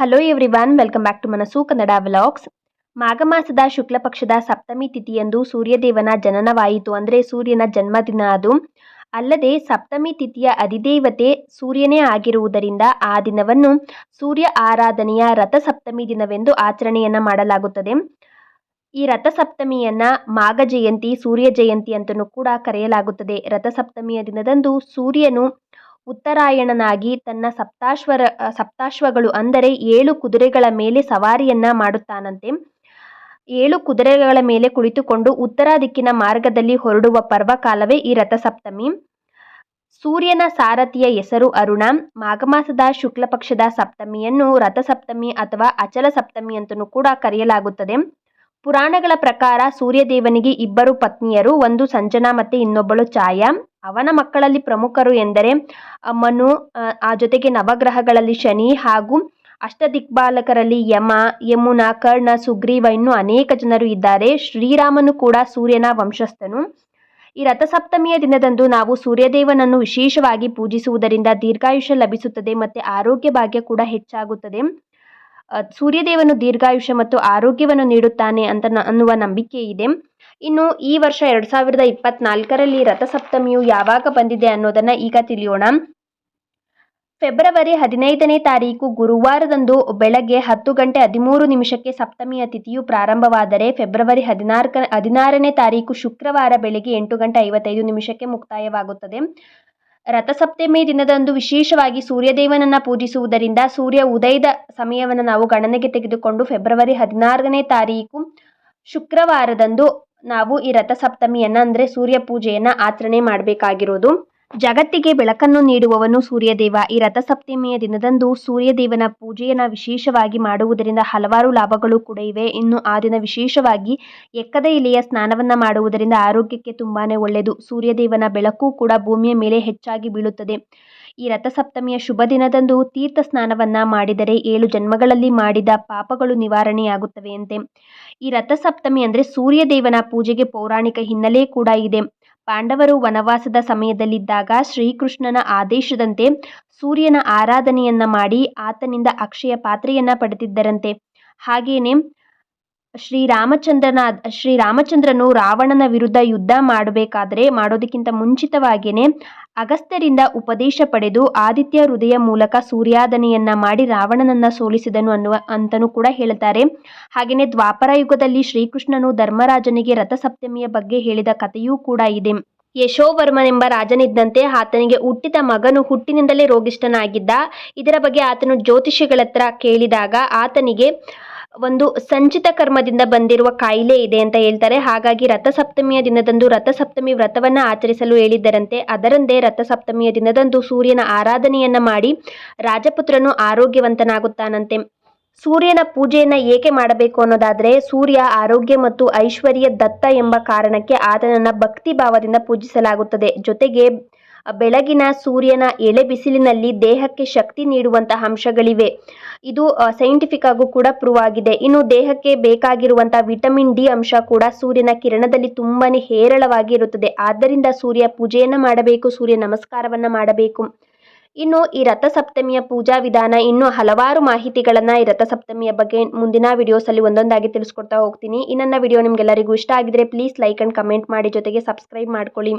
Hello everyone welcome back to Manassu Kannada vlogs ಮಾಘ ಮಾಸದ ಶುಕ್ಲ ಪಕ್ಷದ ಸಪ್ತಮಿ ತಿಥಿಯಂದು ಸೂರ್ಯದೇವನ ಜನನವಾಯಿತು ಅಂದರೆ ಸೂರ್ಯನ ಜನ್ಮದಿನ ಅದು ಅಲ್ಲದೆ ಸಪ್ತಮಿ ತಿಥಿಯ ಅಧಿದೇವತೆ ಸೂರ್ಯನೇ ಆಗಿರುವುದರಿಂದ ಆ ದಿನವನ್ನು ಸೂರ್ಯ ಆರಾಧನೆಯ ರಥಸಪ್ತಮಿ ದಿನವೆಂದು ಆಚರಣೆಯನ್ನು ಮಾಡಲಾಗುತ್ತದೆ. ಈ ರಥಸಪ್ತಮಿಯನ್ನ ಮಾಘ ಜಯಂತಿ, ಸೂರ್ಯ ಜಯಂತಿ ಅಂತಲೂ ಕೂಡ ಕರೆಯಲಾಗುತ್ತದೆ. ರಥಸಪ್ತಮಿಯ ದಿನದಂದು ಸೂರ್ಯನು ಉತ್ತರಾಯಣನಾಗಿ ತನ್ನ ಸಪ್ತಾಶ್ವರ ಸಪ್ತಾಶ್ವಗಳು ಅಂದರೆ ಏಳು ಕುದುರೆಗಳ ಮೇಲೆ ಸವಾರಿಯನ್ನ ಮಾಡುತ್ತಾನಂತೆ. ಏಳು ಕುದುರೆಗಳ ಮೇಲೆ ಕುಳಿತುಕೊಂಡು ಉತ್ತರ ದಿಕ್ಕಿನ ಮಾರ್ಗದಲ್ಲಿ ಹೊರಡುವ ಪರ್ವಕಾಲವೇ ಈ ರಥಸಪ್ತಮಿ. ಸೂರ್ಯನ ಸಾರಥಿಯ ಹೆಸರು ಅರುಣ. ಮಾಘಮಾಸದ ಶುಕ್ಲ ಪಕ್ಷದ ಸಪ್ತಮಿಯನ್ನು ರಥಸಪ್ತಮಿ ಅಥವಾ ಅಚಲ ಸಪ್ತಮಿ ಅಂತಲೂ ಕೂಡ ಕರೆಯಲಾಗುತ್ತದೆ. ಪುರಾಣಗಳ ಪ್ರಕಾರ ಸೂರ್ಯದೇವನಿಗೆ ಇಬ್ಬರು ಪತ್ನಿಯರು, ಒಂದು ಸಂಜನಾ ಮತ್ತೆ ಇನ್ನೊಬ್ಬಳು ಛಾಯಾ. ಅವನ ಮಕ್ಕಳಲ್ಲಿ ಪ್ರಮುಖರು ಎಂದರೆ ಮನು ಆ ಜೊತೆಗೆ ನವಗ್ರಹಗಳಲ್ಲಿ ಶನಿ ಹಾಗೂ ಅಷ್ಟದಿಕ್ಪಾಲಕರಲ್ಲಿ ಯಮ, ಯಮುನಾ, ಕರ್ಣ, ಸುಗ್ರೀವ ಇನ್ನೂ ಅನೇಕ ಜನರು ಇದ್ದಾರೆ. ಶ್ರೀರಾಮನು ಕೂಡ ಸೂರ್ಯನ ವಂಶಸ್ಥನು. ಈ ರಥಸಪ್ತಮಿಯ ದಿನದಂದು ನಾವು ಸೂರ್ಯದೇವನನ್ನು ವಿಶೇಷವಾಗಿ ಪೂಜಿಸುವುದರಿಂದ ದೀರ್ಘಾಯುಷ್ಯ ಲಭಿಸುತ್ತದೆ ಮತ್ತು ಆರೋಗ್ಯ ಭಾಗ್ಯ ಕೂಡ ಹೆಚ್ಚಾಗುತ್ತದೆ. ಸೂರ್ಯದೇವನು ದೀರ್ಘಾಯುಷ್ಯ ಮತ್ತು ಆರೋಗ್ಯವನ್ನು ನೀಡುತ್ತಾನೆ ಅಂತ ಅನ್ನುವ ನಂಬಿಕೆ ಇದೆ. ಇನ್ನು ಈ ವರ್ಷ ಎರಡು ಸಾವಿರದ ಇಪ್ಪತ್ನಾಲ್ಕರಲ್ಲಿ ರಥಸಪ್ತಮಿಯು ಯಾವಾಗ ಬಂದಿದೆ ಅನ್ನೋದನ್ನು ಈಗ ತಿಳಿಯೋಣ. ಫೆಬ್ರವರಿ ಹದಿನೈದನೇ ತಾರೀಕು ಗುರುವಾರದಂದು ಬೆಳಗ್ಗೆ ಹತ್ತು ಗಂಟೆ ಹದಿಮೂರು ನಿಮಿಷಕ್ಕೆ ಸಪ್ತಮಿಯ ತಿಥಿಯು ಪ್ರಾರಂಭವಾದರೆ ಫೆಬ್ರವರಿ ಹದಿನಾಲ್ಕ ಹದಿನಾರನೇ ತಾರೀಕು ಶುಕ್ರವಾರ ಬೆಳಗ್ಗೆ ಎಂಟು ಗಂಟೆ ಐವತ್ತೈದು ನಿಮಿಷಕ್ಕೆ ಮುಕ್ತಾಯವಾಗುತ್ತದೆ. ರಥಸಪ್ತಮಿ ದಿನದಂದು ವಿಶೇಷವಾಗಿ ಸೂರ್ಯದೇವನನ್ನು ಪೂಜಿಸುವುದರಿಂದ ಸೂರ್ಯ ಉದಯದ ಸಮಯವನ್ನು ನಾವು ಗಣನೆಗೆ ತೆಗೆದುಕೊಂಡು ಫೆಬ್ರವರಿ ಹದಿನಾರನೇ ತಾರೀಕು ಶುಕ್ರವಾರದಂದು ನಾವು ಈ ರಥಸಪ್ತಮಿಯನ್ನು ಅಂದರೆ ಸೂರ್ಯ ಪೂಜೆಯನ್ನು ಆಚರಣೆ ಮಾಡಬೇಕಾಗಿರೋದು. ಜಗತ್ತಿಗೆ ಬೆಳಕನ್ನು ನೀಡುವವನು ಸೂರ್ಯದೇವ. ಈ ರಥಸಪ್ತಮಿಯ ದಿನದಂದು ಸೂರ್ಯದೇವನ ಪೂಜೆಯನ್ನು ವಿಶೇಷವಾಗಿ ಮಾಡುವುದರಿಂದ ಹಲವಾರು ಲಾಭಗಳು ಕೂಡ ಇವೆ. ಇನ್ನು ಆ ದಿನ ವಿಶೇಷವಾಗಿ ಎಕ್ಕದ ಇಲೆಯ ಸ್ನಾನವನ್ನು ಮಾಡುವುದರಿಂದ ಆರೋಗ್ಯಕ್ಕೆ ತುಂಬಾ ಒಳ್ಳೆಯದು. ಸೂರ್ಯದೇವನ ಬೆಳಕು ಕೂಡ ಭೂಮಿಯ ಮೇಲೆ ಹೆಚ್ಚಾಗಿ ಬೀಳುತ್ತದೆ. ಈ ರಥಸಪ್ತಮಿಯ ಶುಭ ದಿನದಂದು ತೀರ್ಥ ಸ್ನಾನವನ್ನು ಮಾಡಿದರೆ ಏಳು ಜನ್ಮಗಳಲ್ಲಿ ಮಾಡಿದ ಪಾಪಗಳು ನಿವಾರಣೆಯಾಗುತ್ತವೆಯಂತೆ. ಈ ರಥಸಪ್ತಮಿ ಅಂದರೆ ಸೂರ್ಯದೇವನ ಪೂಜೆಗೆ ಪೌರಾಣಿಕ ಹಿನ್ನೆಲೆ ಕೂಡ ಇದೆ. ಪಾಂಡವರು ವನವಾಸದ ಸಮಯದಲ್ಲಿದ್ದಾಗ ಶ್ರೀಕೃಷ್ಣನ ಆದೇಶದಂತೆ ಸೂರ್ಯನ ಆರಾಧನೆಯನ್ನ ಮಾಡಿ ಆತನಿಂದ ಅಕ್ಷಯ ಪಾತ್ರೆಯನ್ನ ಪಡೆದಿದ್ದರಂತೆ. ಹಾಗೇನೆ ಶ್ರೀರಾಮಚಂದ್ರನ, ಶ್ರೀರಾಮಚಂದ್ರನು ರಾವಣನ ವಿರುದ್ಧ ಯುದ್ಧ ಮಾಡಬೇಕಾದ್ರೆ ಮಾಡೋದಕ್ಕಿಂತ ಮುಂಚಿತವಾಗಿಯೇ ಅಗಸ್ತ್ಯರಿಂದ ಉಪದೇಶ ಪಡೆದು ಆದಿತ್ಯ ಹೃದಯ ಮೂಲಕ ಸೂರ್ಯಾದನೆಯನ್ನ ಮಾಡಿ ರಾವಣನನ್ನ ಸೋಲಿಸಿದನು ಅನ್ನುವ ಅಂತನೂ ಕೂಡ ಹೇಳ್ತಾರೆ. ಹಾಗೆಯೇ ದ್ವಾಪರ ಯುಗದಲ್ಲಿ ಶ್ರೀಕೃಷ್ಣನು ಧರ್ಮರಾಜನಿಗೆ ರಥಸಪ್ತಮಿಯ ಬಗ್ಗೆ ಹೇಳಿದ ಕಥೆಯೂ ಕೂಡ ಇದೆ. ಯಶೋವರ್ಮನೆಂಬ ರಾಜನಿದ್ದಂತೆ ಆತನಿಗೆ ಹುಟ್ಟಿದ ಮಗನು ಹುಟ್ಟಿನಿಂದಲೇ ರೋಗಿಷ್ಠನಾಗಿದ್ದ. ಇದರ ಬಗ್ಗೆ ಆತನು ಜ್ಯೋತಿಷಿಗಳತ್ರ ಕೇಳಿದಾಗ ಆತನಿಗೆ ಒಂದು ಸಂಚಿತ ಕರ್ಮದಿಂದ ಬಂದಿರುವ ಕಾಯಿಲೆ ಇದೆ ಅಂತ ಹೇಳ್ತಾರೆ. ಹಾಗಾಗಿ ರಥಸಪ್ತಮಿಯ ದಿನದಂದು ರಥಸಪ್ತಮಿ ವ್ರತವನ್ನ ಆಚರಿಸಲು ಹೇಳಿದ್ದರಂತೆ. ಅದರಂದೇ ರಥಸಪ್ತಮಿಯ ದಿನದಂದು ಸೂರ್ಯನ ಆರಾಧನೆಯನ್ನ ಮಾಡಿ ರಾಜಪುತ್ರನು ಆರೋಗ್ಯವಂತನಾಗುತ್ತಾನಂತೆ. ಸೂರ್ಯನ ಪೂಜೆಯನ್ನು ಏಕೆ ಮಾಡಬೇಕು ಅನ್ನೋದಾದ್ರೆ ಸೂರ್ಯ ಆರೋಗ್ಯ ಮತ್ತು ಐಶ್ವರ್ಯ ದತ್ತ ಎಂಬ ಕಾರಣಕ್ಕೆ ಆತನನ್ನು ಭಕ್ತಿ ಭಾವದಿಂದ ಪೂಜಿಸಲಾಗುತ್ತದೆ. ಜೊತೆಗೆ ಬೆಳಗಿನ ಸೂರ್ಯನ ಎಳೆ ಬಿಸಿಲಿನಲ್ಲಿ ದೇಹಕ್ಕೆ ಶಕ್ತಿ ನೀಡುವಂತಹ ಅಂಶಗಳಿವೆ. ಇದು ಸೈಂಟಿಫಿಕ್ ಆಗೂ ಕೂಡ ಪ್ರೂವ್ ಆಗಿದೆ. ಇನ್ನು ದೇಹಕ್ಕೆ ಬೇಕಾಗಿರುವಂತಹ ವಿಟಮಿನ್ ಡಿ ಅಂಶ ಕೂಡ ಸೂರ್ಯನ ಕಿರಣದಲ್ಲಿ ತುಂಬಾನೇ ಹೇರಳವಾಗಿ ಇರುತ್ತದೆ. ಆದ್ದರಿಂದ ಸೂರ್ಯ ಪೂಜೆಯನ್ನು ಮಾಡಬೇಕು, ಸೂರ್ಯ ನಮಸ್ಕಾರವನ್ನು ಮಾಡಬೇಕು. ಇನ್ನು ಈ ರಥಸಪ್ತಮಿಯ ಪೂಜಾ ವಿಧಾನ ಇನ್ನು ಹಲವಾರು ಮಾಹಿತಿಗಳನ್ನು ಈ ರಥಸಪ್ತಮಿಯ ಬಗ್ಗೆ ಮುಂದಿನ ವಿಡಿಯೋಸಲ್ಲಿ ಒಂದೊಂದಾಗಿ ತಿಳಿಸ್ಕೊಡ್ತಾ ಹೋಗ್ತೀನಿ. ಈ ನನ್ನ ವಿಡಿಯೋ ನಿಮಗೆಲ್ಲರಿಗೂ ಇಷ್ಟ ಆಗಿದ್ರೆ ಪ್ಲೀಸ್ ಲೈಕ್ ಆ್ಯಂಡ್ ಕಮೆಂಟ್ ಮಾಡಿ ಜೊತೆಗೆ ಸಬ್ಸ್ಕ್ರೈಬ್ ಮಾಡ್ಕೊಳ್ಳಿ.